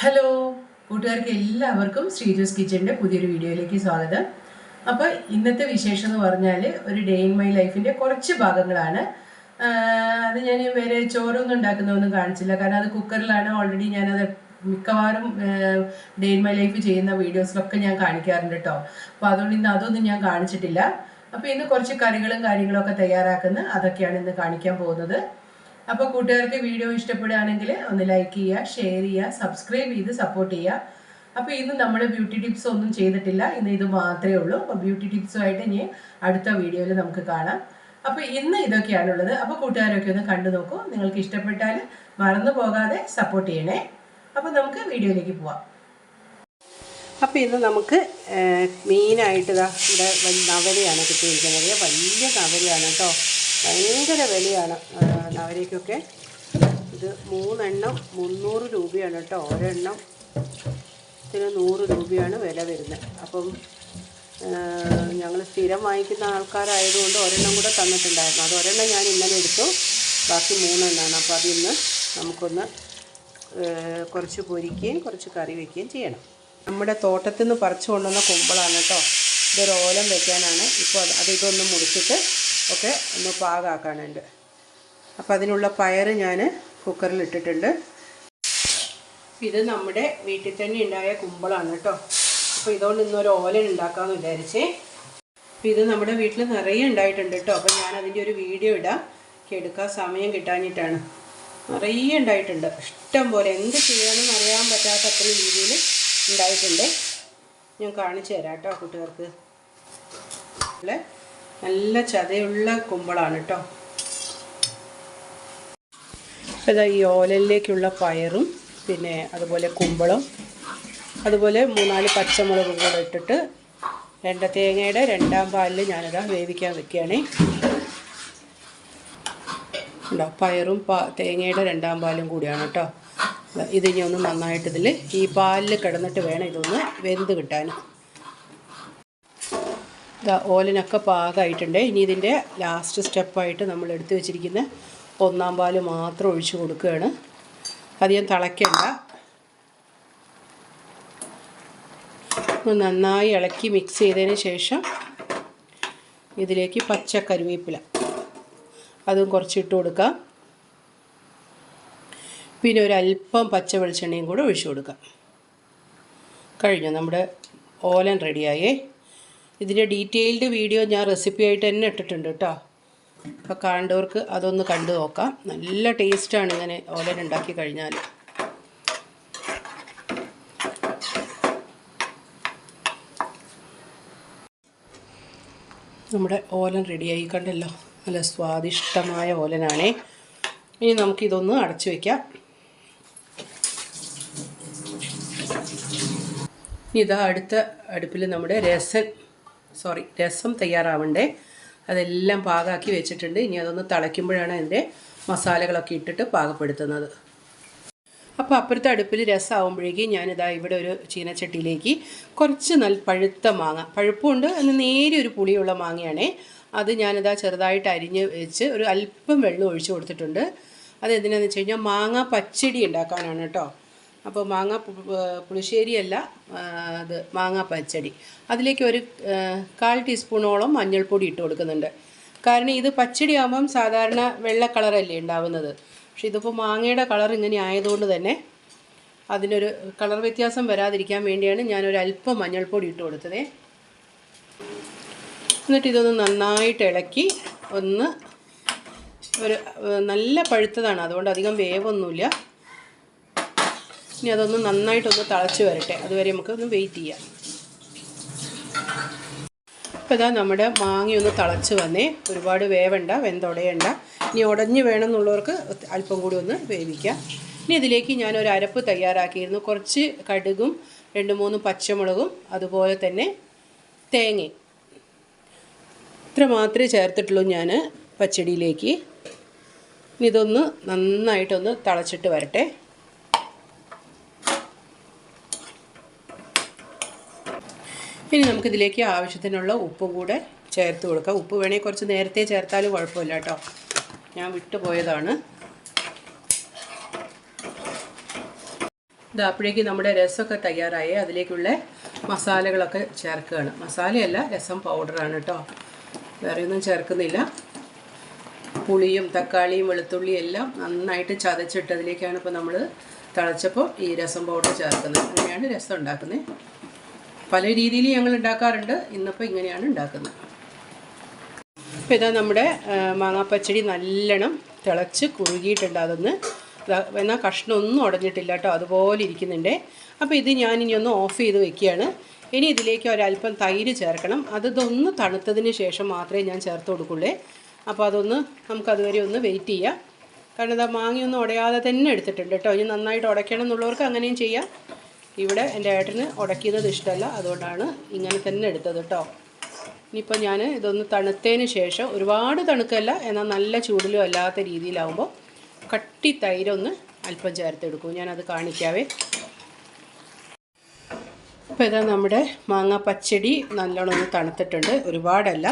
Hello കൂട്ടുകാർക്ക് എല്ലാവർക്കും ശ്രീജോസ് കിച്ചന്റെ പുതിയൊരു വീഡിയോയിലേക്ക് സ്വാഗതം. അപ്പോൾ ഇന്നത്തെ വിശേഷം എന്ന് പറഞ്ഞാൽ ഒരു ഡേ ഇൻ മൈ ലൈഫിന്റെ കുറച്ച് ഭാഗങ്ങളാണ്. അത് ഞാൻ വേറെ ചോറൊന്നും ഉണ്ടാക്കുന്നതൊന്നും കാണിച്ചില്ല. കാരണം അത് കുക്കറിലാണ് ഓൾറെഡി ഞാനത് മിക്കവാറും ഡേ ഇൻ മൈ ലൈഫ് ചെയ്യുന്ന വീഡിയോസിലൊക്കെ ഞാൻ കാണിക്കാറുണ്ട് കേട്ടോ അപ്പോൾ അതുകൊണ്ട് ഇന്ന് അതൊന്നും ഞാൻ കാണിച്ചിട്ടില്ല. അപ്പോൾ ഇന്ന് കുറച്ച് കറികളും കാര്യങ്ങളൊക്കെ തയ്യാറാക്കുന്ന അതൊക്കെയാണ് ഇന്ന് കാണിക്കാൻ പോകുന്നത്. അപ്പോൾ കൂട്ടുകാർക്ക് വീഡിയോ ഇഷ്ടപ്പെടുകയാണെങ്കിൽ ഒന്ന് ലൈക്ക് ചെയ്യുക ഷെയർ ചെയ്യുക സബ്സ്ക്രൈബ് ചെയ്ത് സപ്പോർട്ട് ചെയ്യുക. അപ്പോൾ ഇന്ന് നമ്മൾ ബ്യൂട്ടി ടിപ്സ് ഒന്നും ചെയ്തിട്ടില്ല. ഇന്ന് ഇത് മാത്രമേ ഉള്ളൂ. അപ്പോൾ ബ്യൂട്ടി ടിപ്സുമായിട്ട് ഇനി അടുത്ത വീഡിയോയിൽ നമുക്ക് കാണാം. അപ്പോൾ ഇന്ന് ഇതൊക്കെയാണുള്ളത് അപ്പോൾ കൂട്ടുകാരൊക്കെ ഒന്ന് കണ്ടു നോക്കൂ. നിങ്ങൾക്ക് ഇഷ്ടപ്പെട്ടാൽ മറന്നു പോകാതെ സപ്പോർട്ട് ചെയ്യണേ. അപ്പോൾ നമുക്ക് വീഡിയോയിലേക്ക് പോവാം. അപ്പോൾ ഇന്ന് നമുക്ക് മെയിനായിട്ട് ഇതാ ഇവിടെ നവലയാണ് കിട്ടിയിരിക്കുന്നത്. വലിയ നവരയാണ് കേട്ടോ. ഭയങ്കര വിലയാണ്. ആ, അവരേക്കൊക്കെ ഇത് മൂന്നെണ്ണം മുന്നൂറ് രൂപയാണ് കേട്ടോ. ഒരെണ്ണം ഇതിന് നൂറ് രൂപയാണ് വില വരുന്നത്. അപ്പം ഞങ്ങൾ സ്ഥിരം വാങ്ങിക്കുന്ന ആൾക്കാരായതുകൊണ്ട് ഒരെണ്ണം കൂടെ തന്നിട്ടുണ്ടായിരുന്നു. അത് ഒരെണ്ണം ഞാൻ ഇന്നലെ എടുത്തു. ബാക്കി മൂന്നെണ്ണമാണ് അപ്പോൾ അതിന്ന് നമുക്കൊന്ന് കുറച്ച് പൊരിക്കുകയും കുറച്ച് കറി വയ്ക്കുകയും ചെയ്യണം. നമ്മുടെ തോട്ടത്തിൽ നിന്ന് പറിച്ചു കൊണ്ടുവന്ന കുമ്പളാണ് കേട്ടോ. ഇതൊരു ഓലം വെക്കാനാണ്. ഇപ്പോൾ അത് ഇതൊന്ന് മുറിച്ചിട്ട് ഒക്കെ ഒന്ന് പാകാക്കാനുണ്ട്. അപ്പോൾ അതിനുള്ള പയർ ഞാൻ കുക്കറിൽ ഇട്ടിട്ടുണ്ട്. ഇത് നമ്മുടെ വീട്ടിൽ തന്നെ ഉണ്ടായ കുമ്പളാണ് കേട്ടോ. അപ്പോൾ ഇതുകൊണ്ട് ഇന്നൊരു ഓലൻ ഉണ്ടാക്കാമെന്ന് വിചാരിച്ചേ. അപ്പോൾ ഇത് നമ്മുടെ വീട്ടിൽ നിറയെ ഉണ്ടായിട്ടുണ്ട് കേട്ടോ. അപ്പോൾ ഞാൻ അതിന്റെ ഒരു വീഡിയോ ഇടാം. എടുക്കാൻ സമയം കിട്ടാഞ്ഞിട്ടാണ്. നിറയെ ഉണ്ടായിട്ടുണ്ട്. ഇഷ്ടം പോലെ എന്ത് ചെയ്യണമെന്ന് അറിയാൻ പറ്റാത്ത അത്ര രീതിയിൽ ഉണ്ടായിട്ടുണ്ട്. ഞാൻ കാണിച്ചു തരാം കേട്ടോ കുട്ടികൾക്ക്. നല്ല ചതയുള്ള കുമ്പളാണ് കേട്ടോ. അപ്പോൾ ഈ ഓലയിലേക്കുള്ള പയറും പിന്നെ അതുപോലെ കുമ്പളം അതുപോലെ മൂന്നാൽ പച്ചമുളകും കൂടെ ഇട്ടിട്ട് രണ്ട് തേങ്ങയുടെ രണ്ടാം പാലിൽ ഞാനിതാ വേവിക്കാൻ വെക്കുകയാണേ ഉണ്ടോ പയറും പാ തേങ്ങയുടെ രണ്ടാം പാലും കൂടിയാണ് കേട്ടോ. ഇനി ഒന്ന് നന്നായിട്ട് ഇതിൽ ഈ പാലിൽ കിടന്നിട്ട് വേണം ഇതൊന്ന് വെന്ത് കിട്ടാൻ ഓലനൊക്കെ പാകമായിട്ടുണ്ട്. ഇനി ഇതിന്റെ ലാസ്റ്റ് സ്റ്റെപ്പായിട്ട് നമ്മൾ എടുത്തു വെച്ചിരിക്കുന്ന ഒന്നാം പാൽ മാത്രം ഒഴിച്ചു കൊടുക്കുകയാണ്. അധികം തിളയ്ക്കണ്ട. നന്നായി ഇളക്കി മിക്സ് ചെയ്തതിന് ശേഷം ഇതിലേക്ക് പച്ച കരുവേപ്പില അതും കുറച്ചിട്ട് കൊടുക്കാം. പിന്നെ ഒരു അല്പം പച്ച വെളിച്ചെണ്ണയും കൂടെ ഒഴിച്ചു കൊടുക്കാം. കഴിഞ്ഞു. നമ്മുടെ ഓലൻ റെഡിയായേ ഇതിന്റെ ഡീറ്റെയിൽഡ് വീഡിയോ ഞാൻ റെസിപ്പി ആയിട്ട് തന്നെ ഇട്ടിട്ടുണ്ട് കേട്ടോ. അപ്പോൾ കണ്ടവർക്ക് അതൊന്ന് കണ്ടു നോക്കാം. നല്ല ടേസ്റ്റാണ് ഇങ്ങനെ ഓലൻ ഉണ്ടാക്കി കഴിഞ്ഞാൽ നമ്മുടെ ഓലൻ റെഡിയായി കണ്ടല്ലോ. നല്ല സ്വാദിഷ്ടമായ ഓലനാണേ. ഇനി നമുക്കിതൊന്ന് അടച്ചു വയ്ക്കാം ഇനി ഇതാ അടുത്ത അടുപ്പിൽ നമ്മുടെ രസം സോറി രസം തയ്യാറാവണ്ടേ. അതെല്ലാം പാകമാക്കി വെച്ചിട്ടുണ്ട്. ഇനി അതൊന്ന് തിളയ്ക്കുമ്പോഴാണ് അതിന്റെ മസാലകളൊക്കെ ഇട്ടിട്ട് പാകപ്പെടുത്തുന്നത്. അപ്പോൾ അപ്പുറത്തെ അടുപ്പിൽ രസമാകുമ്പോഴേക്കും ഞാനിതാ ഇവിടെ ഒരു ചീനച്ചട്ടിയിലേക്ക് കുറച്ച് നല്ല പഴുത്ത മാങ്ങ പഴുപ്പുണ്ട് എന്ന് നേരിയ ഒരു പുളിയുള്ള മാങ്ങയാണേ. അത് ഞാനിതാ ചെറുതായിട്ട് അരിഞ്ഞ് വെച്ച് ഒരു അല്പം വെള്ളം ഒഴിച്ചു കൊടുത്തിട്ടുണ്ട്. അത് എന്തിനാന്ന് വെച്ച് കഴിഞ്ഞാൽ മാങ്ങ പച്ചടി ഉണ്ടാക്കാനാണ് കേട്ടോ. അപ്പോൾ മാങ്ങ പുളിശ്ശേരിയല്ല അത് മാങ്ങാ പച്ചടി. അതിലേക്ക് ഒരു കാൽ ടീസ്പൂണോളം മഞ്ഞൾപ്പൊടി ഇട്ട് കൊടുക്കുന്നുണ്ട്. കാരണം ഇത് പച്ചടി ആകുമ്പം സാധാരണ വെള്ള കളറല്ലേ ഉണ്ടാവുന്നത്. പക്ഷെ ഇതിപ്പോൾ മാങ്ങയുടെ കളർ ഇങ്ങനെ ആയതുകൊണ്ട് തന്നെ അതിനൊരു കളർ വ്യത്യാസം വരാതിരിക്കാൻ വേണ്ടിയാണ് ഞാനൊരു അല്പം മഞ്ഞൾപ്പൊടി ഇട്ട് കൊടുത്തത്. എന്നിട്ട് ഇതൊന്ന് നന്നായിട്ട് ഇളക്കി ഒന്ന് ഒരു നല്ല പഴുത്തതാണ്. അതുകൊണ്ട് അധികം വേവൊന്നുമില്ല. ഇനി അതൊന്ന് നന്നായിട്ടൊന്ന് തിളച്ച് വരട്ടെ. അതുവരെ നമുക്ക് ഒന്ന് വെയിറ്റ് ചെയ്യാം. ഇപ്പം ഇതാ നമ്മുടെ മാങ്ങയൊന്ന് തിളച്ച് വന്നേ. ഒരുപാട് വേവണ്ട വെന്തുടയണ്ട. ഇനി ഉടഞ്ഞ് വേണമെന്നുള്ളവർക്ക് അല്പം കൂടി ഒന്ന് വേവിക്കാം. ഇനി ഇതിലേക്ക് ഞാൻ ഒരു അരപ്പ് തയ്യാറാക്കിയിരുന്നു. കുറച്ച് കടുകും രണ്ട് മൂന്ന് പച്ചമുളകും അതുപോലെ തന്നെ തേങ്ങയും ഇത്ര മാത്രമേ ചേർത്തിട്ടുള്ളൂ ഞാൻ പച്ചടിയിലേക്ക്. ഇനി ഇതൊന്ന് നന്നായിട്ടൊന്ന് തിളച്ചിട്ട് വരട്ടെ. ഇനി നമുക്കിതിലേക്ക് ആവശ്യത്തിനുള്ള ഉപ്പും കൂടെ ചേർത്ത് കൊടുക്കാം. ഉപ്പ് വേണേൽ കുറച്ച് നേരത്തെ ചേർത്താലും കുഴപ്പമില്ല കേട്ടോ. ഞാൻ വിട്ടുപോയതാണ് ഇത് അപ്പോഴേക്ക് നമ്മുടെ രസമൊക്കെ തയ്യാറായി. അതിലേക്കുള്ള മസാലകളൊക്കെ ചേർക്കുകയാണ്. മസാലയല്ല രസം പൗഡറാണ് കേട്ടോ. വേറെ ഒന്നും ചേർക്കുന്നില്ല. പുളിയും തക്കാളിയും വെളുത്തുള്ളിയും എല്ലാം നന്നായിട്ട് ചതച്ചിട്ട് അതിലേക്കാണ് ഇപ്പോൾ നമ്മൾ തിളച്ചപ്പോൾ ഈ രസം പൗഡർ ചേർക്കുന്നത്. അങ്ങനെയാണ് രസം ഉണ്ടാക്കുന്നത്. പല രീതിയിൽ ഞങ്ങൾ ഉണ്ടാക്കാറുണ്ട്. ഇന്നിപ്പോൾ ഇങ്ങനെയാണ് ഉണ്ടാക്കുന്നത്. അപ്പോൾ ഇതാ നമ്മുടെ മാങ്ങാപ്പച്ചടി നല്ലോണം തിളച്ച് കുറുകിയിട്ടുണ്ട്. അതൊന്ന് എന്നാൽ കഷ്ണമൊന്നും ഉടഞ്ഞിട്ടില്ല കേട്ടോ. അതുപോലെ ഇരിക്കുന്നുണ്ട്. അപ്പോൾ ഇത് ഇനി ഒന്ന് ഓഫ് ചെയ്ത് വെക്കുകയാണ്. ഇനി ഇതിലേക്ക് ഒരല്പം തൈര് ചേർക്കണം. അത് ഇതൊന്ന് തണുത്തതിന് ശേഷം മാത്രമേ ഞാൻ ചേർത്ത് കൊടുക്കുള്ളൂ. അപ്പോൾ അതൊന്ന് നമുക്കതുവരെ ഒന്ന് വെയിറ്റ് ചെയ്യാം. കാരണം ഇതാ മാങ്ങയൊന്നും ഉടയാതെ തന്നെ എടുത്തിട്ടുണ്ട് കേട്ടോ. ഇനി നന്നായിട്ട് ഉടയ്ക്കണം എന്നുള്ളവർക്ക് അങ്ങനെയും ചെയ്യാം. ഇവിടെ എന്റെ ഏട്ടന് ഉടക്കിയത് ഇഷ്ടമല്ല അതുകൊണ്ടാണ് ഇങ്ങനെ തന്നെ എടുത്തത് കേട്ടോ ഇനിയിപ്പോൾ ഞാൻ ഇതൊന്ന് തണുത്തതിന് ശേഷം ഒരുപാട് തണുക്കല്ല എന്നാൽ നല്ല ചൂടിലും അല്ലാത്ത രീതിയിലാവുമ്പോൾ കട്ടി തൈരൊന്ന് അല്പം ചേർത്തെടുക്കും ഞാനത് കാണിക്കാവേ. ഇപ്പോൾ ഇതാ നമ്മുടെ മാങ്ങ പച്ചടി നല്ലോണം ഒന്ന് തണുത്തിട്ടുണ്ട്. ഒരുപാടല്ല.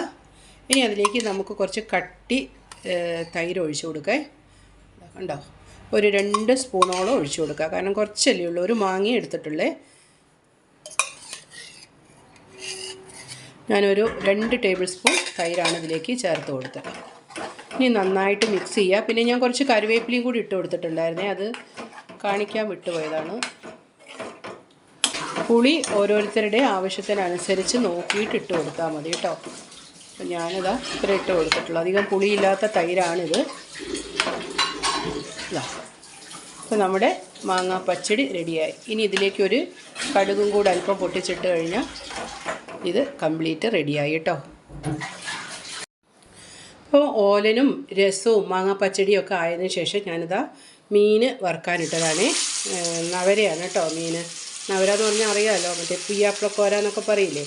ഇനി അതിലേക്ക് നമുക്ക് കുറച്ച് കട്ടി തൈര് ഒഴിച്ചു കൊടുക്കേ. കണ്ടോ? ഒരു രണ്ട് സ്പൂണോളം ഒഴിച്ചു കൊടുക്കുക. കാരണം കുറച്ചല്ലേ ഉള്ളൂ. ഒരു മാങ്ങ എടുത്തിട്ടുള്ളേ. ഞാനൊരു രണ്ട് ടേബിൾ സ്പൂൺ തൈരാണ് ഇതിലേക്ക് ചേർത്ത് കൊടുത്തത്. ഇനി നന്നായിട്ട് മിക്സ് ചെയ്യുക. പിന്നെ ഞാൻ കുറച്ച് കറിവേപ്പിലയും കൂടി ഇട്ട് കൊടുത്തിട്ടുണ്ടായിരുന്നേ. അത് കാണിക്കാൻ വിട്ടുപോയതാണ്. പുളി ഓരോരുത്തരുടെ ആവശ്യത്തിനനുസരിച്ച് നോക്കിയിട്ട് ഇട്ട് കൊടുത്താൽ മതി കേട്ടോ. അപ്പം ഞാനിതാ ഇത്ര ഇട്ട് കൊടുത്തിട്ടുള്ളൂ. അധികം പുളിയില്ലാത്ത തൈരാണിത്. അപ്പോൾ നമ്മുടെ മാങ്ങ പച്ചടി റെഡിയായി. ഇനി ഇതിലേക്കൊരു കടുകും കൂടെ അല്പം പൊട്ടിച്ചിട്ട് കഴിഞ്ഞാൽ ഇത് കംപ്ലീറ്റ് റെഡിയായി കേട്ടോ. അപ്പോൾ ഓലനും രസവും മാങ്ങ പച്ചടിയും ഒക്കെ ആയതിനു ശേഷം ഞാനിതാ മീൻ വറുക്കാനിട്ടതാണ് നവരയാണ് കേട്ടോ മീൻ നവര എന്ന് പറഞ്ഞാൽ അറിയാമല്ലോ മറ്റേ പിയാപ്ലക്കോര എന്നൊക്കെ പറയില്ലേ?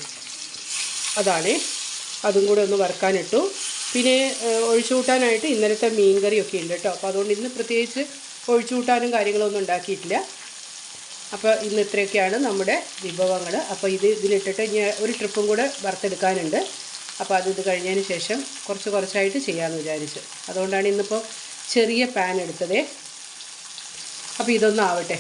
അതാണ്. അതും കൂടെ ഒന്ന് വറുക്കാനിട്ടു. പിന്നെ ഒഴിച്ചു കൂട്ടാനായിട്ട് ഇന്നലത്തെ മീൻ കറിയൊക്കെ ഉണ്ട് കേട്ടോ. അപ്പോൾ അതുകൊണ്ട് ഇന്ന് പ്രത്യേകിച്ച് ഒഴിച്ചു കൂട്ടാനും കാര്യങ്ങളൊന്നും ഉണ്ടാക്കിയിട്ടില്ല. അപ്പോൾ ഇന്ന് ഇത്രയൊക്കെയാണ് നമ്മുടെ വിഭവങ്ങൾ. അപ്പോൾ ഇത് ഇതിലിട്ടിട്ട് ഇനി ഒരു ട്രിപ്പും കൂടെ വറുത്തെടുക്കാനുണ്ട്. അപ്പോൾ അത് ഇത് കഴിഞ്ഞതിന് ശേഷം കുറച്ച് കുറച്ചായിട്ട് ചെയ്യാമെന്ന് വിചാരിച്ചു. അതുകൊണ്ടാണ് ഇന്നിപ്പോൾ ചെറിയ പാൻ എടുത്തത്. അപ്പോൾ ഇതൊന്നും ആവട്ടെ